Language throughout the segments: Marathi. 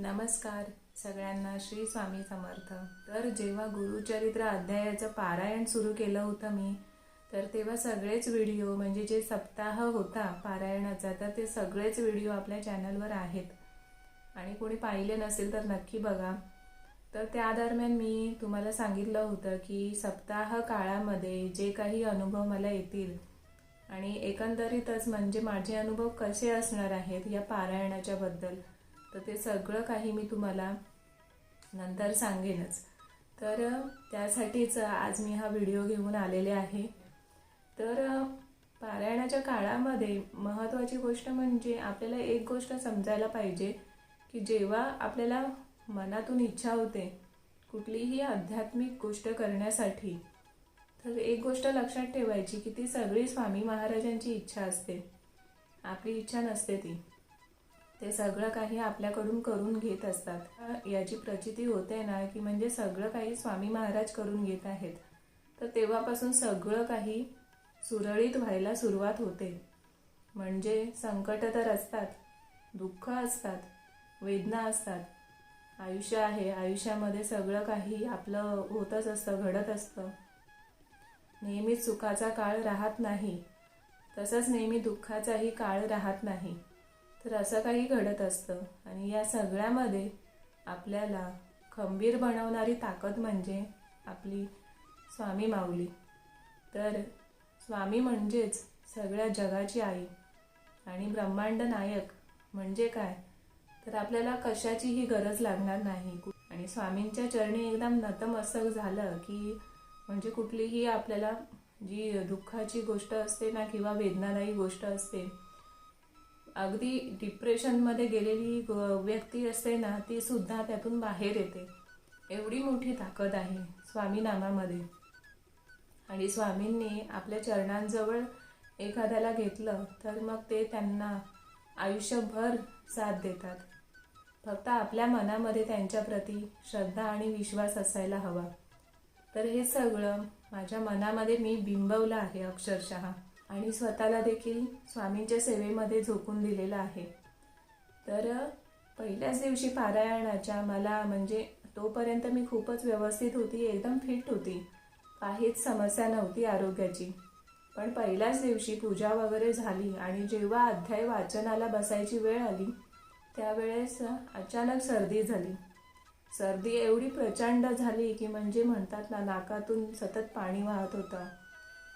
नमस्कार सगळ्यांना श्री स्वामी समर्थ. तर जेव्हा गुरुचरित्र अध्यायाचं पारायण सुरू केलं होतं मी तर तेव्हा सगळेच व्हिडिओ म्हणजे जे सप्ताह होता पारायणाचा तर ते सगळेच व्हिडिओ आपल्या चॅनलवर आहेत. आणि कोणी पाहिले नसेल तर नक्की बघा. तर त्या दरम्यान मी तुम्हाला सांगितलं होतं की सप्ताह काळामध्ये जे काही अनुभव मला येतील आणि एकंदरीतच म्हणजे माझे अनुभव कसे असणार आहेत या पारायणाच्याबद्दल तर ते सगळं काही मी तुम्हाला नंतर सांगेनच. तर त्यासाठीच आज मी हा व्हिडिओ घेऊन आलेले आहे. तर पारायणाच्या काळामध्ये महत्त्वाची गोष्ट म्हणजे आपल्याला एक गोष्ट समजायला पाहिजे की जेव्हा आपल्याला मनातून इच्छा होते कुठलीही आध्यात्मिक गोष्ट करण्यासाठी तर एक गोष्ट लक्षात ठेवायची की ती सगळी स्वामी महाराजांची इच्छा असते. आपली इच्छा नसते ती. ते सगळं काही आपल्याकडून करून घेत असतात. याची प्रचिती होते ना की म्हणजे सगळं काही स्वामी महाराज करून घेत आहेत. तर तेव्हापासून सगळं काही सुरळीत व्हायला सुरुवात होते. म्हणजे संकट तर असतात दुःख असतात वेदना असतात. आयुष्य आहे आयुष्यामध्ये सगळं काही आपलं होतच असतं घडत असतं. नेहमीच सुखाचा काळ राहत नाही. तसंच नेहमी दुःखाचाही काळ राहत नाही. तर असं काही घडत असतं. आणि या सगळ्यामध्ये आपल्याला खंबीर बनवणारी ताकद म्हणजे आपली स्वामी माऊली. तर स्वामी म्हणजेच सगळ्या जगाची आई आणि ब्रह्मांड नायक म्हणजे काय? तर आपल्याला कशाचीही गरज लागणार नाही. आणि स्वामींच्या चरणी एकदम नतमस्तक झालं की म्हणजे कुठलीही आपल्याला जी दुःखाची गोष्ट असते ना किंवा वेदनादायी गोष्ट असते अगदी डिप्रेशनमध्ये गेलेली व्यक्ती असते ना ती सुद्धा त्यातून बाहेर येते. एवढी मोठी ताकद आहे स्वामी नामामध्ये. आणि स्वामींनी आपल्या चरणांजवळ एखाद्याला घेतलं तर मग ते त्यांना आयुष्यभर साथ देतात. फक्त आपल्या मनामध्ये त्यांच्याप्रती श्रद्धा आणि विश्वास असायला हवा. तर हे सगळं माझ्या मनामध्ये मी बिंबवलं आहे अक्षरशः. आणि स्वतःला देखील स्वामींच्या सेवेमध्ये झोकून दिलेलं आहे. तर पहिल्याच दिवशी पारायणाच्या मला म्हणजे तोपर्यंत मी खूपच व्यवस्थित होती एकदम फिट होती. काहीच समस्या नव्हती आरोग्याची. पण पहिल्याच दिवशी पूजा वगैरे झाली आणि जेव्हा अध्याय वाचनाला बसायची वेळ आली त्यावेळेस अचानक सर्दी झाली. सर्दी एवढी प्रचंड झाली की म्हणजे म्हणतात ना नाकातून सतत पाणी वाहत होतं.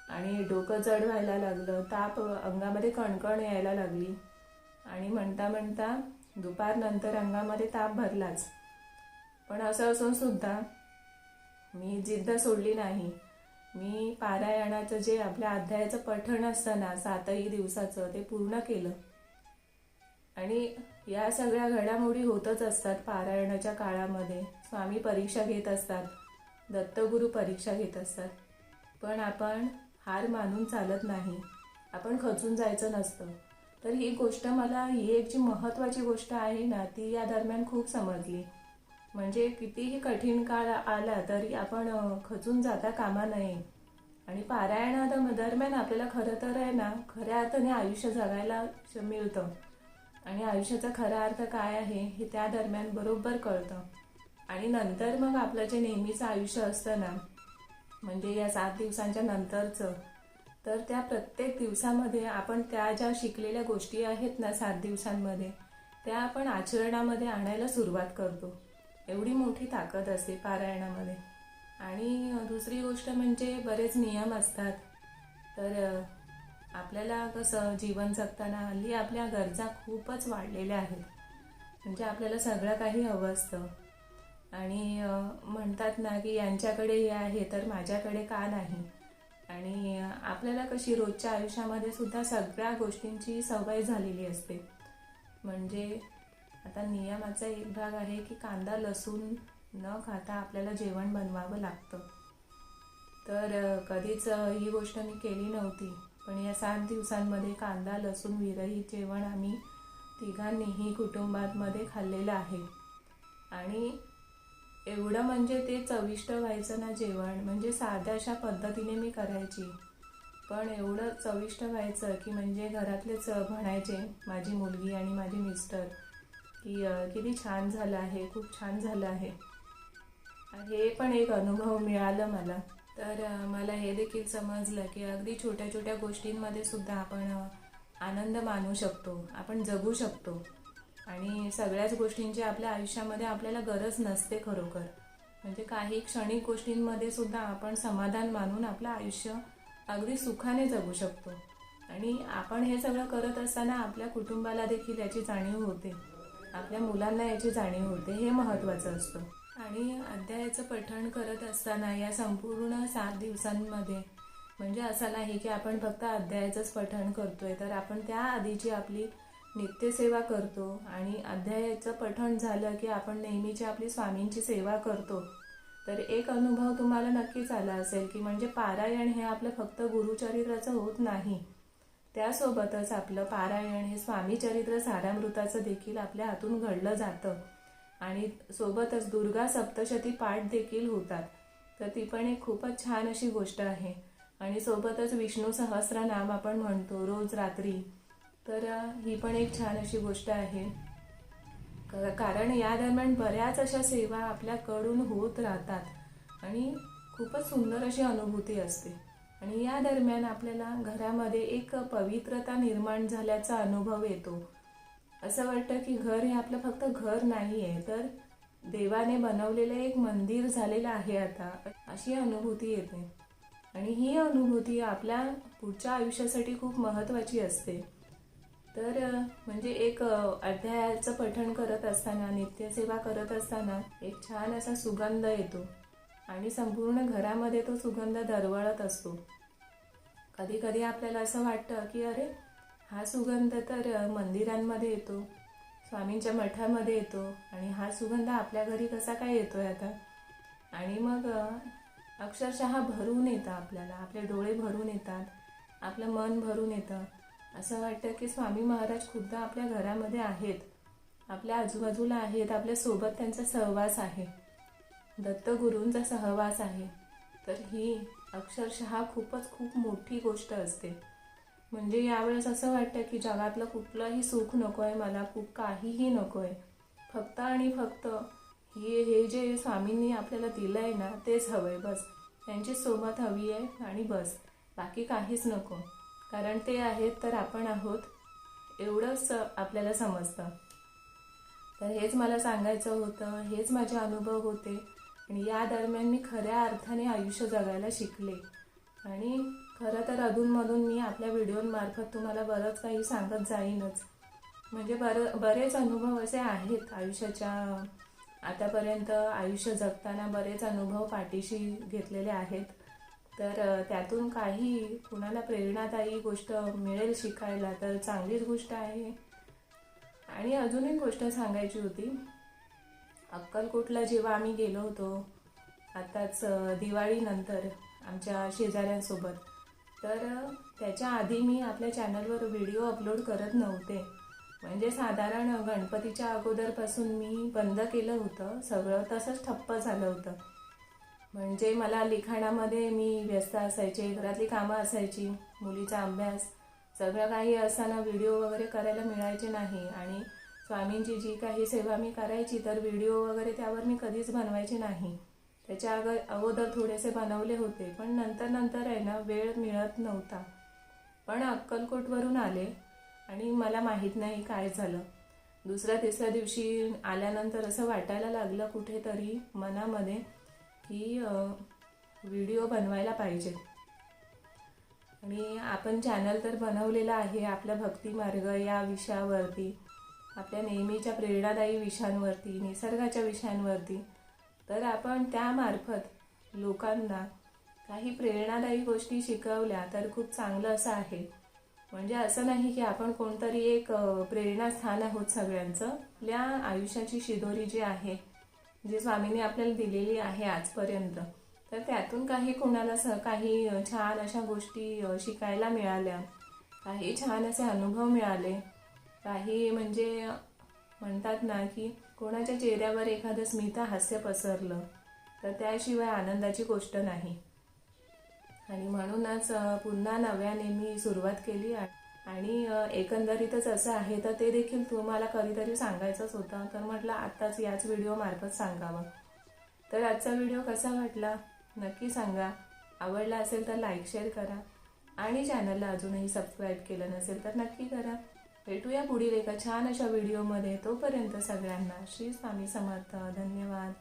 आणि डोकं जड व्हायला लागलं ताप अंगामध्ये कणकण यायला लागली. आणि म्हणता म्हणता दुपारनंतर अंगामध्ये ताप भरलाच. पण असं असून सुद्धा मी जिद्द सोडली नाही. मी पारायणाचं जे आपल्या अध्यायाचं पठण असतं ना सातही दिवसाचं ते पूर्ण केलं. आणि या सगळ्या घडामोडी होतच असतात पारायणाच्या काळामध्ये. स्वामी परीक्षा घेत असतात दत्तगुरू परीक्षा घेत असतात. पण आपण हार मानून चालत नाही. आपण खचून जायचं नसतं. तर ही गोष्ट मला ही एक जी महत्त्वाची गोष्ट आहे ना ती या दरम्यान खूप समजली. म्हणजे कितीही कठीण काळ आला तरी आपण खचून जाता कामा नये. आणि पारायणा दरम्यान आपल्याला खरं तर आहे ना खऱ्या अर्थाने आयुष्य जगायला मिळतं. आणि आयुष्याचा खरा अर्थ काय आहे हे त्या दरम्यान बरोबर कळतं. आणि नंतर मग आपलं जे नेहमीचं आयुष्य असतं ना म्हणजे या सात दिवसांच्या नंतरचं. तर त्या प्रत्येक दिवसामध्ये आपण त्या ज्या शिकलेल्या गोष्टी आहेत ना सात दिवसांमध्ये त्या आपण आचरणामध्ये आणायला सुरुवात करतो. एवढी मोठी ताकद असते पारायणामध्ये. आणि दुसरी गोष्ट म्हणजे बरेच नियम असतात. तर आपल्याला कसं जीवन जगताना हल्ली आपल्या गरजा खूपच वाढलेल्या आहेत. म्हणजे आपल्याला सगळं काही हवं असतं. आणि म्हणतात ना की यांच्याकडे हे आहे तर माझ्याकडे का नाही? आणि आपल्याला कशी रोजच्या आयुष्यामध्ये सुद्धा सगळ्या गोष्टींची सवय झालेली असते. म्हणजे आता नियमाचा एक भाग आहे की कांदा लसूण न खाता आपल्याला जेवण बनवावं लागतं. तर कधीच ही गोष्ट मी केली नव्हती. पण या सात दिवसांमध्ये कांदा लसूण विरहित जेवण आम्ही तिघांनीही कुटुंबामध्ये खाल्लेलं आहे. आणि एवढं म्हणजे ते चविष्ट व्हायचं ना जेवण म्हणजे साध्याशा पद्धतीने मी करायची. पण एवढं चविष्ट व्हायचं की म्हणजे घरातलेच म्हणायचे माझी मुलगी आणि माझे मिस्टर की किती छान झालं आहे खूप छान झालं आहे. हे पण एक अनुभव मिळालं मला. तर मला हे देखील समजलं की अगदी छोट्या छोट्या गोष्टींमध्ये सुद्धा आपण आनंद मानू शकतो आपण जगू शकतो. आणि सगळ्याच गोष्टींची आपल्या आयुष्यामध्ये आपल्याला गरज नसते खरोखर. म्हणजे काही क्षणिक गोष्टींमध्ये सुद्धा आपण समाधान मानून आपलं आयुष्य अगदी सुखाने जगू शकतो. आणि आपण हे सगळं करत असताना आपल्या कुटुंबाला देखील याची जाणीव होते. आपल्या मुलांना याची जाणीव होते. हे महत्त्वाचं असतं. आणि अध्यायाचं पठण करत असताना या संपूर्ण सात दिवसांमध्ये म्हणजे असं नाही की आपण फक्त अध्यायाचंच पठण करतोय तर आपण त्या आधीची आपली नित्यसेवा करतो आणि अध्यायाचं पठण झालं की आपण नेहमीची आपली स्वामींची सेवा करतो. तर एक अनुभव तुम्हाला नक्कीच आला असेल की म्हणजे पारायण हे आपलं फक्त गुरुचरित्राचं होत नाही. त्यासोबतच आपलं पारायण हे स्वामी चरित्र सारामृताचं देखील आपल्या हातून घडलं जातं. आणि सोबतच दुर्गा सप्तशती पाठ देखील होतात. तर ती पण एक खूपच छान अशी गोष्ट आहे. आणि सोबतच विष्णू सहस्रनाम आपण म्हणतो रोज रात्री. तर ही पण एक छान अशी गोष्ट आहे. क- कारण या दरम्यान बऱ्याच अशा सेवा आपल्याकडून होत राहतात आणि खूपच सुंदर अशी अनुभूती असते. आणि या दरम्यान आपल्याला घरामध्ये एक पवित्रता निर्माण झाल्याचा अनुभव येतो. असं वाटतं की घर हे आपलं फक्त घर नाही आहे तर देवाने बनवलेलं एक मंदिर झालेलं आहे आता अशी अनुभूती येते. आणि ही अनुभूती आपल्या पुढच्या आयुष्यासाठी खूप महत्त्वाची असते. तर म्हणजे एक अध्यायाचं पठण करत असताना नित्यसेवा करत असताना एक छान असा सुगंध येतो. आणि संपूर्ण घरामध्ये तो सुगंध दरवळत असतो. कधी कधी आपल्याला असं वाटतं की अरे हा सुगंध तर मंदिरांमध्ये येतो स्वामींच्या मठामध्ये येतो आणि हा सुगंध आपल्या घरी कसा काय येतो आहे आता? आणि मग अक्षरशः भरून येतं आपल्याला. आपले डोळे भरून येतात आपलं मन भरून येतं. असं वाटतं की स्वामी महाराज खुद्द आपल्या घरामध्ये आहेत. आपल्या आजूबाजूला आहेत आपल्यासोबत त्यांचा सहवास आहे. दत्तगुरूंचा सहवास आहे. तर ही अक्षरशः खूपच खूप मोठी गोष्ट असते. म्हणजे यावेळेस असं वाटतं की जगातलं कुठलंही सुख नको आहे मला खूप काहीही नको आहे फक्त आणि फक्त हे हे जे स्वामींनी आपल्याला दिलं आहे ना तेच हवं आहे बस. त्यांची सोबत हवी आहे आणि बस. बाकी काहीच नको. कारण ते आहेत तर आपण आहोत एवढंच आपल्याला समजतं. तर हेच मला सांगायचं होतं हेच माझे अनुभव होते आणि या दरम्यान मी खऱ्या अर्थाने आयुष्य जगायला शिकले. आणि खरं तर अधूनमधून मी आपल्या व्हिडिओंमार्फत तुम्हाला बरंच काही सांगत जाईनच. म्हणजे बरं बरेच अनुभव असे आहेत आयुष्याच्या आतापर्यंत आयुष्य जगताना बरेच अनुभव पाठीशी घेतलेले आहेत. तर त्यातून काही कुणाला प्रेरणादायी गोष्ट मिळेल शिकायला तर चांगलीच गोष्ट आहे. आणि अजून एक गोष्ट सांगायची होती. अक्कलकोटला जेव्हा आम्ही गेलो होतो आताच दिवाळीनंतर आमच्या शेजाऱ्यांसोबत तर त्याच्या आधी मी आपल्या चॅनलवर व्हिडिओ अपलोड करत नव्हते. म्हणजे साधारण गणपतीच्या अगोदरपासून मी बंद केलं होतं. सगळं तसंच ठप्प झालं होतं. म्हणजे मला लिखाणामध्ये मी व्यस्त असायचे घरातली कामं असायची मुलीचा अभ्यास सगळं काही असताना व्हिडिओ वगैरे करायला मिळायचे नाही. आणि स्वामींची जी काही सेवा मी करायची तर व्हिडिओ वगैरे त्यावर मी कधीच बनवायचे नाही. त्याच्या अग अगोदर थोडेसे बनवले होते पण नंतर नंतर आहे ना वेळ मिळत नव्हता. पण अक्कलकोटवरून आले आणि मला माहीत नाही काय झालं. दुसऱ्या तिसऱ्या दिवशी आल्यानंतर असं वाटायला लागलं कुठेतरी मनामध्ये की व्हिडिओ बनवायला पाहिजे. आणि आपण चॅनल तर बनवलेलं आहे आपला भक्तिमार्ग या विषयावरती आपल्या नेहमीच्या प्रेरणादायी विषयांवरती निसर्गाच्या विषयांवरती. तर आपण त्यामार्फत लोकांना काही प्रेरणादायी गोष्टी शिकवल्या तर खूप चांगलं असं आहे. म्हणजे असं नाही की आपण कोणतरी एक प्रेरणास्थान आहोत सगळ्यांचं. आपल्या आयुष्याची शिदोरी जी आहे जी स्वामीने आपल्याला दिलेली आहे आजपर्यंत तर त्यातून काही कोणाला स काही छान अशा गोष्टी शिकायला मिळाल्या. काही छान असे अनुभव मिळाले. काही म्हणजे म्हणतात ना की कोणाच्या चेहऱ्यावर एखादं स्मित हास्य पसरलं तर त्याशिवाय आनंदाची गोष्ट नाही. आणि म्हणूनच पुन्हा नव्याने मी सुरुवात केली आणि एकंदरीतच असं आहे तर ते देखील तुम्हाला कधीतरी सांगायचंच होतं. तर म्हटलं आत्ताच याच व्हिडिओमार्फत सांगावं. तर आजचा व्हिडिओ कसा वाटला? नक्की सांगा. आवडला असेल तर लाईक शेअर करा. आणि चॅनलला अजूनही सबस्क्राईब केलं नसेल तर नक्की करा. भेटूया पुढील एका छान अशा व्हिडिओमध्ये. तोपर्यंत सगळ्यांना श्री स्वामी समर्थ. धन्यवाद.